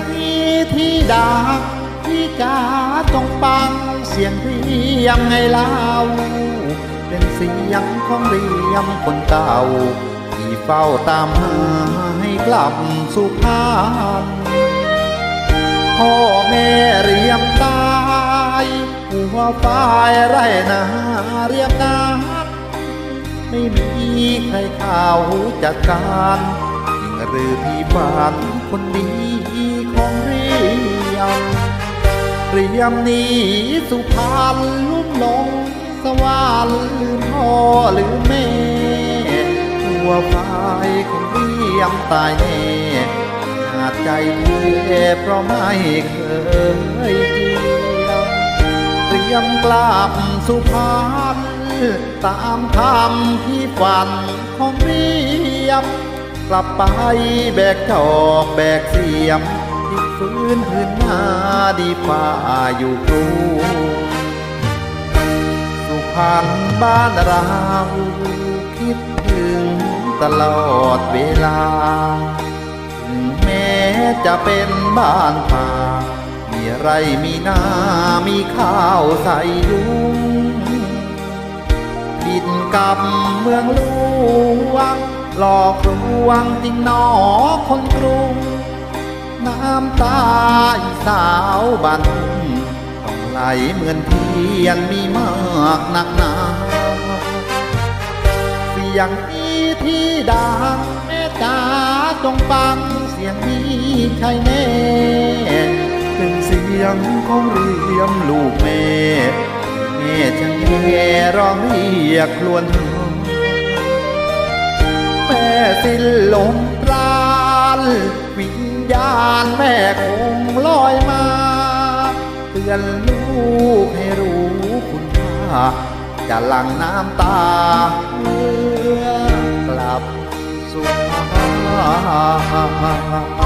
งนี้ที่ดังที่จ๋าจงฟังเสียงเรียมไงเล่าเป็นเสียงของเรียมคนเก่าที่เฝ้าตามหาให้กลับสู่พานพ่อแม่เรียมตายหัวฝ่ายไรนาเรียมนานไม่มีใครข่าวจัดการ หรือพี่บานคนดีของเรียมเรียมนี้สุพรรณลุ่มหลงสวรรค์ลืมพ่อลืมแม่หัวฝ่ายของเรียมตายแน่ขาดใจเทเพราะไม่เคยเจียมเตรียมกลับสุพรรณตามคำที่ฝันของเรียม กลับไปแบกจอกแบกเสียมที่ฟื้นพื้นหน้าดีฝ่าอยู่กรุงสุพรรณบ้านเราคิดถึงตลอดเวลา ถึงแม้จะเป็นบ้านป่า มีไรมีนามีข้าวใส่ยุงผิดกับเมืองหลวง หลอกลวงจริงหนอคนกรุง น้ำตาสาวบันต้องไหลเหมือนเทียนมีมากหนักหนาเสียงนี้ที่ดังแม่จ๋าจงฟังเสียงนี้ใช่แน่เป็นเสียงของเรียมลูกแม่แม่ช่างแย่ร้องเรียกครวญหา สิ้นลมปราณวิญญาณแม่คงลอยมา เตือนลูกให้รู้คุณค่าจะหลั่งน้ำตาเมื่อกลับสู่บ้าน